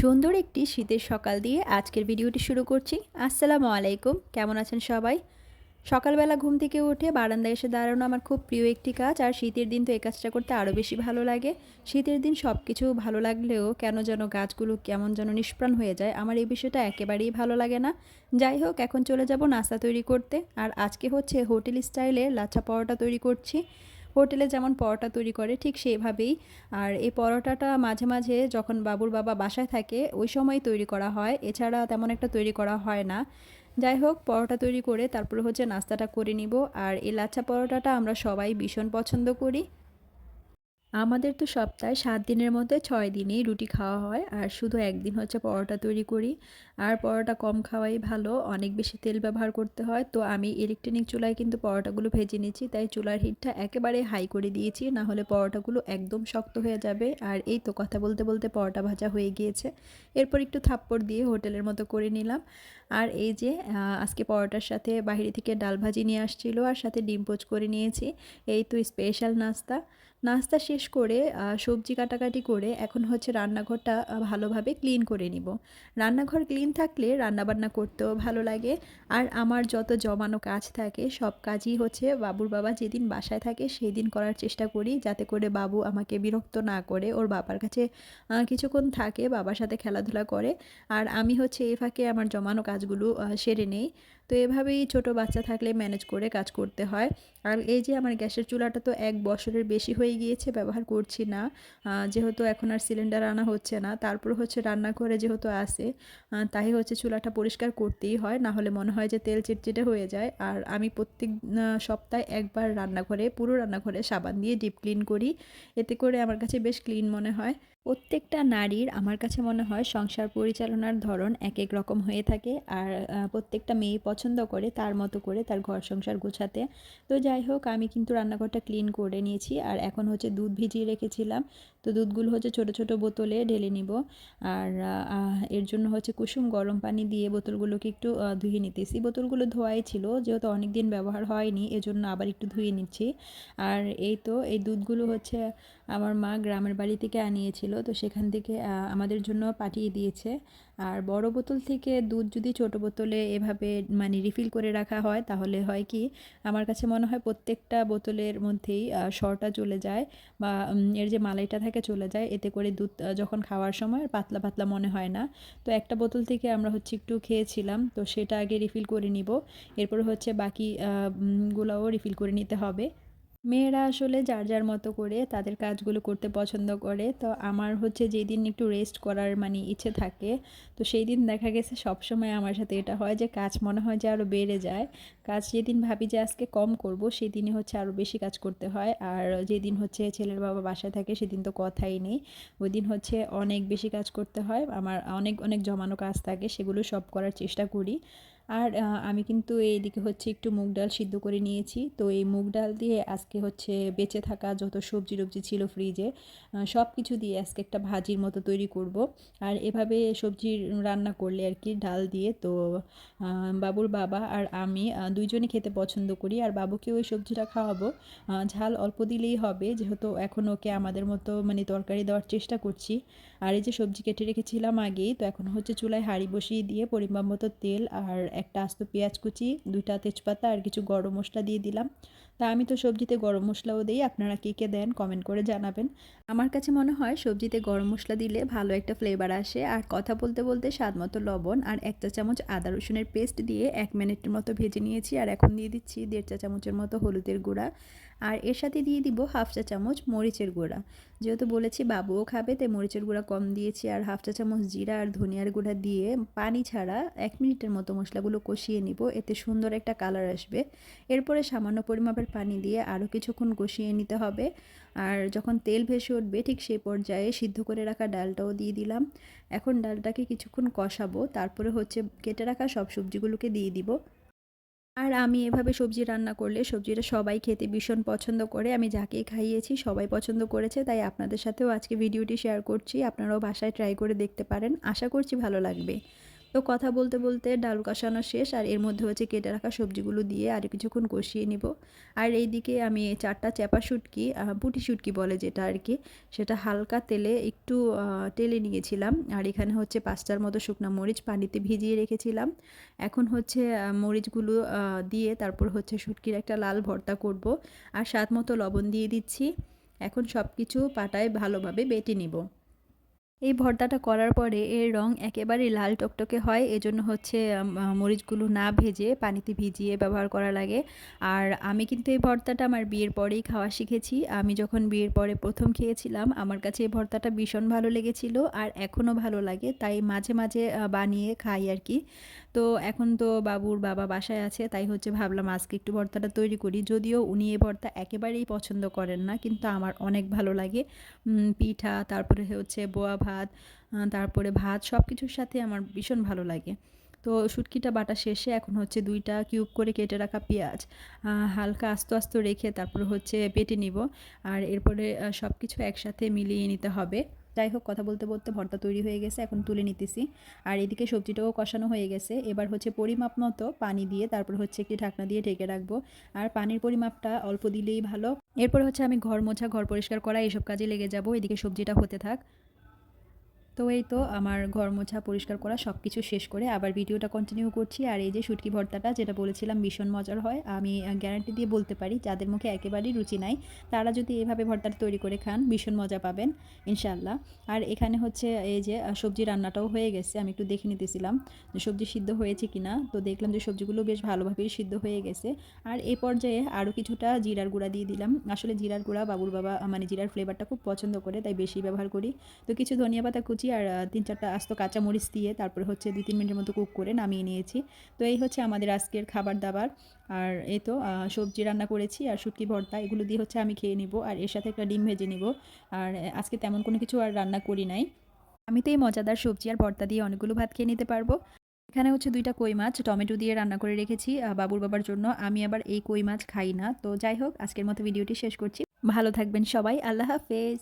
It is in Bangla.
সুন্দর একটি শীতের সকাল দিয়ে আজকের ভিডিওটি শুরু করছি। আসসালামু আলাইকুম। কেমন আছেন সবাই? সকালবেলা ঘুম থেকে উঠে বারান্দায় এসে দাঁড়ানো আমার খুব প্রিয় একটি কাজ। আর শীতের দিন তো এই কাজটা করতে আরও বেশি ভালো লাগে। শীতের দিন সব কিছু ভালো লাগলেও কেন যেন গাছগুলো কেমন যেন নিষ্প্রাণ হয়ে যায়, আমার এই বিষয়টা একেবারেই ভালো লাগে না। যাই হোক, এখন চলে যাব নাস্তা তৈরি করতে। আর আজকে হচ্ছে হোটেল স্টাইলে লাচ্ছা পরোটা তৈরি করছি। হোটেলে যেমন পরোটা তৈরি করে, ঠিক সেইভাবেই। আর এই পরোটাটা মাঝে মাঝে যখন বাবুর বাবা বাসায় থাকে, ওই সময় তৈরি করা হয়। এছাড়া তেমন একটা তৈরি করা হয় না। যাই হোক, পরোটা তৈরি করে তারপরে হচ্ছে নাস্তাটা করে নিব। আর এই লাচ্ছা পরোটাটা আমরা সবাই ভীষণ পছন্দ করি। আমাদের তো সপ্তাহে সাত দিনের মধ্যে ছয় দিনেই রুটি খাওয়া হয়। আর শুধু একদিন হচ্ছে পরোটা তৈরি করি। আর পরোটা কম খাওয়াই ভালো, অনেক বেশি তেল ব্যবহার করতে হয়। তো আমি ইলেকট্রনিক চুলায় কিন্তু পরোটাগুলো ভেজে নিয়েছি, তাই চুলার হিটটা একেবারে হাই করে দিয়েছি না হলে পরোটাগুলো একদম শক্ত হয়ে যাবে। আর এই তো কথা বলতে বলতে পরোটা ভাজা হয়ে গিয়েছে। এরপর একটু থাপ্পড় দিয়ে হোটেলের মতো করে নিলাম। আর এই যে আজকে পরোটার সাথে বাইরে থেকে ডাল ভাজি নিয়ে আসছিল আর সাথে ডিম পোচ করে নিয়েছি। এই তো স্পেশাল নাস্তা। নাস্তা শেষ করে সবজি কাটাকাটি করে এখন হচ্ছে রান্নাঘরটা ভালোভাবে ক্লিন করে নিব। রান্নাঘর ক্লিন থাকলে রান্নাবান্না করতেও ভালো লাগে। আর আমার যত জমানো কাজ থাকে, সব কাজই হচ্ছে বাবুর বাবা যেদিন বাসায় থাকে সেই দিন করার চেষ্টা করি, যাতে করে বাবু আমাকে বিরক্ত না করে, ওর বাবার কাছে কিছুক্ষণ থাকে, বাবার সাথে খেলাধুলা করে। আর আমি হচ্ছে এই ফাঁকে আমার জমানো কাজগুলো সেরে নেই। তো এভাবেই ছোট বাচ্চা থাকলে ম্যানেজ করে কাজ করতে হয়। আর এই যে আমার গ্যাসের চুলাটা তো এক বছরের বেশি হয়ে গিয়েছে, ব্যবহার করছি না। যেহেতু এখন আর সিলিন্ডার আনা হচ্ছে না, তারপর হচ্ছে রান্না করে যেহেতু আসে তাই হচ্ছে চুলাটা পরিষ্কার করতেই হয়। না হলে মনে হয় যে তেল চিটচিটে হয়ে যায়। আর আমি প্রত্যেক সপ্তাহে একবার রান্নাঘরে, পুরো রান্নাঘরে সাবান দিয়ে ডিপ ক্লিন করি। এতে করে আমার কাছে বেশ ক্লিন মনে হয়। প্রত্যেকটা নারীর আমার কাছে মনে হয় সংসার পরিচালনার ধরন এক এক রকম হয়ে থাকে। আর প্রত্যেকটা মেয়ে পছন্দ করে তার মতো করে তার ঘর সংসার গোছাতে। তো যাই হোক, আমি কিন্তু রান্নাঘরটা ক্লিন করে নিয়েছি আর এখন হচ্ছে দুধ ভিজিয়ে রেখেছিলাম। তো দুধগুলো হচ্ছে ছোট ছোট বোতলে ঢেলে নিব। আর এর জন্য হচ্ছে কুসুম গরম পানি দিয়ে বোতলগুলোকে একটু ধুয়ে নিতেছি। বোতলগুলো ধোয়াই ছিল, যেহেতু অনেক দিন ব্যবহার হয়নি, এজন্য আবার একটু ধুয়ে নিচ্ছি। আর এই তো, এই দুধগুলো হচ্ছে আমার মা গ্রামের বাড়ি থেকে আনিয়েছিল, তো সেখান থেকে আমাদের জন্য পাঠিয়ে দিয়েছে। আর বড় বোতল থেকে দুধ যদি ছোট বোতলে এভাবে মানে রিফিল করে রাখা হয়, তাহলে হয় কি, আমার কাছে মনে হয় প্রত্যেকটা বোতলের মধ্যেই শটা চলে যায় বা এর যে মালাইটা থাকে চলে যায়, এতে করে দুধ যখন খাওয়ার সময় পাতলা পাতলা মনে হয় না। তো একটা বোতল থেকে আমরা হচ্ছে একটু খেয়েছিলাম, তো সেটা আগে রিফিল করে নিব, এরপর হচ্ছে বাকি গুলাও রিফিল করে নিতে হবে। মেয়েরা আসলে যার যার মতো করে তাদের কাজগুলো করতে পছন্দ করে। তো আমার হচ্ছে যেদিন একটু রেস্ট করার মানে ইচ্ছে থাকে, তো সেই দিন দেখা গেছে সবসময় আমার সাথে এটা হয় যে কাজ মনে হয় যে আরও বেড়ে যায়। কাজ যেদিন ভাবি যে আজকে কম করব, সেদিনই হচ্ছে আরও বেশি কাজ করতে হয়। আর যেদিন হচ্ছে ছেলের বাবা বাসায় থাকে, সেদিন তো কথাই নেই। ওই দিন হচ্ছে অনেক বেশি কাজ করতে হয়। আমার অনেক অনেক জমানো কাজ থাকে, সেগুলো সব করার চেষ্টা করি। আর আমি কিন্তু এইদিকে হচ্ছে একটু মুগ ডাল সিদ্ধ করে নিয়েছি। তো এই মুগ ডাল দিয়ে আজকে হচ্ছে বেঁচে থাকা যত সবজি টবজি ছিল ফ্রিজে সব কিছু দিয়ে আজকে একটা ভাজির মতো তৈরি করব। আর এভাবে সবজি রান্না করলে আর কি ডাল দিয়ে। তো বাবুর বাবা আর আমি দুইজনে খেতে পছন্দ করি। আর বাবুকে ওই সবজিটা খাওয়াবো। ঝাল অল্প দিলেই হবে। যেহেতু এখন ওকে আমাদের মতো মানে তরকারি দেওয়ার চেষ্টা করছি। আর এই যে সবজি কেটে রেখেছিলাম আগেই, তো এখন হচ্ছে চুলায় হাঁড়ি বসিয়ে দিয়ে পরিমাণ মতো তেল আর একটা আস্ত পেঁয়াজ কুচি, দুইটা তেজপাতা আর কিছু গরম মশলা দিয়ে দিলাম। তা আমি তো সবজিতে গরম মশলাও দিই, আপনারা কে কে দেন কমেন্ট করে জানাবেন। আমার কাছে মনে হয় সবজিতে গরম মশলা দিলে ভালো একটা ফ্লেভার আসে, আর কথা বলতে বলতে স্বাদ মতো লবণ আর এক চা চামচ আদা রসুনের পেস্ট দিয়ে এক মিনিটের মতো ভেজে নিয়েছি, আর এখন দিয়ে দিচ্ছি দেড় চা চামচের মতো হলুদের গুঁড়া। আর এর সাথে দিয়ে দিব হাফ চা চামচ মরিচের গুঁড়া। যেহেতু বলেছি বাবুও খাবে, তাই মরিচের গুঁড়া কম দিয়েছি আর হাফ চা চামচ জিরা আর ধনিয়ার গুঁড়া দিয়ে পানি ছাড়া এক মিনিটের মতো মশলাগুলো কষিয়ে নিব, এতে সুন্দর একটা কালার আসবে। এরপরে সামান্য পরিমাপের পানি দিয়ে আরও কিছুক্ষণ কষিয়ে নিতে হবে। আর যখন তেল ভেসে উঠবে, ঠিক সেই পর্যায়ে সিদ্ধ করে রাখা ডালটাও দিয়ে দিলাম। এখন ডালটাকে কিছুক্ষণ কষাবো, তারপরে হচ্ছে কেটে রাখা সব সবজিগুলোকে দিয়ে দিব। আর আমি এভাবে সবজি রান্না করলে সবজিটা সবাই খেতে ভীষণ পছন্দ করে। আমি যাকেই খাইয়েছি, সবাই পছন্দ করেছে, তাই আপনাদের সাথেও আজকে ভিডিওটি শেয়ার করছি। আপনারাও বাসায় ট্রাই করে দেখতে পারেন। আশা করছি ভালো লাগবে। তো কথা বলতে বলতে ডাল কষানো শেষ, আর এর মধ্যে হচ্ছে কেটে রাখা সবজিগুলো দিয়ে আর কিছুক্ষণ কষিয়ে নিব। আর এইদিকে আমি চারটা চ্যাপা শুটকি পুটি শুটকি বলে যেটা আর কি, সেটা হালকা তেলে একটু টেলে নিয়েছিলাম। আর এখানে হচ্ছে পাঁচটার মতো শুকনো মরিচ পানিতে ভিজিয়ে রেখেছিলাম। এখন হচ্ছে মরিচগুলো দিয়ে তারপর হচ্ছে শুটকির একটা লাল ভর্তা করব। আর স্বাদ মতো লবণ দিয়ে দিচ্ছি। এখন সব কিছু পাটায় ভালোভাবে বেটে নিব। এই ভর্তাটা করার পরে এর রং একেবারেই লাল টকটকে হয়। এজন্য হচ্ছে মরিচগুলো না ভেজে পানিতে ভিজিয়ে ব্যবহার করা লাগে। আর আমি কিন্তু এই ভর্তাটা আমার বিয়ের পরেই খাওয়া শিখেছি। আমি যখন বিয়ের পরে প্রথম খেয়েছিলাম, আমার কাছে এই ভর্তাটা ভীষণ ভালো লেগেছিল আর এখনও ভালো লাগে। তাই মাঝে মাঝে বানিয়ে খাই আর কি। তো এখন তো বাবুর বাবা বাসায় আছে, তাই হচ্ছে ভাবলাম আজকে একটু ভর্তাটা তৈরি করি। যদিও উনি এই ভর্তা একেবারেই পছন্দ করেন না, কিন্তু আমার অনেক ভালো লাগে। পিঠা, তারপরে হচ্ছে বোয়া ভাত তারপরে ভাত সব কিছুর সাথে আমার ভীষণ ভালো লাগে। তো শুটকিটা বাটা শেষে এখন হচ্ছে দুইটা কিউব করে কেটে রাখা পেঁয়াজ হালকা আস্তে আস্তে রেখে তারপর হচ্ছে পেটে নিব। আর এরপরে সব কিছু একসাথে মিলিয়ে নিতে হবে। যাই হোক, কথা বলতে বলতে ভর্তা তৈরি হয়ে গেছে, এখন তুলে নিতেছি। আর এদিকে সবজিটাও কষানো হয়ে গেছে। এবার হচ্ছে পরিমাপ মতো পানি দিয়ে তারপর হচ্ছে একটি ঢাকনা দিয়ে ঢেকে রাখব। আর পানির পরিমাপটা অল্প দিলেই ভালো। এরপর হচ্ছে আমি ঘর মোছা, ঘর পরিষ্কার করা এসব কাজে লেগে যাব। এদিকে সবজিটা হতে থাক। তো এই তো আমার ঘর মোছা পরিষ্কার করা সব কিছু শেষ করে আবার ভিডিওটা কন্টিনিউ করছি। আর এই যে শুটকি ভর্তাটা যেটা বলেছিলাম, ভীষণ মজার হয়। আমি গ্যারান্টি দিয়ে বলতে পারি, যাদের মুখে একেবারেই রুচি নাই, তারা যদি এভাবে ভর্তাটা তৈরি করে খান, ভীষণ মজা পাবেন ইনশাল্লাহ আর এখানে হচ্ছে এই যে সবজি রান্নাটাও হয়ে গেছে, আমি একটু দেখে নিতেছিলাম যে সবজি সিদ্ধ হয়েছে কিনা। তো দেখলাম যে সবজিগুলো বেশ ভালোভাবেই সিদ্ধ হয়ে গেছে। আর এই পর্যায়ে আরও কিছুটা জিরার গুঁড়া দিয়ে দিলাম। আসলে জিরার গুঁড়া বাবুর বাবা মানে জিরার ফ্লেভারটা খুব পছন্দ করে, তাই বেশি ব্যবহার করি। তো কিছু ধনিয়া পাতা কুচি আর তিন চারটা আস্ত কাঁচামরিচ দিয়ে তারপরে হচ্ছে দুই তিন মিনিটের মতো কুক করে নামিয়ে নিয়েছি। তো এই হচ্ছে আমাদের আজকের খাবার দাবার। আর এই তো সবজি রান্না করেছি আর শুটকি ভর্তা, এগুলো দিয়ে হচ্ছে আমি খেয়ে নিব আর এর সাথে একটা ডিম ভেজে নিব। আর আজকে তেমন কোনো কিছু আর রান্না করি নাই। আমি তো এই মজাদার সবজি আর ভর্তা দিয়ে অনেকগুলো ভাত খেয়ে নিতে পারব। এখানে হচ্ছে দুইটা কই মাছ টমেটো দিয়ে রান্না করে রেখেছি বাবুর বাবার জন্য। আমি আবার এই কই মাছ খাই না। তো যাই হোক, আজকের মতো ভিডিওটি শেষ করছি। ভালো থাকবেন সবাই। আল্লাহ হাফেজ।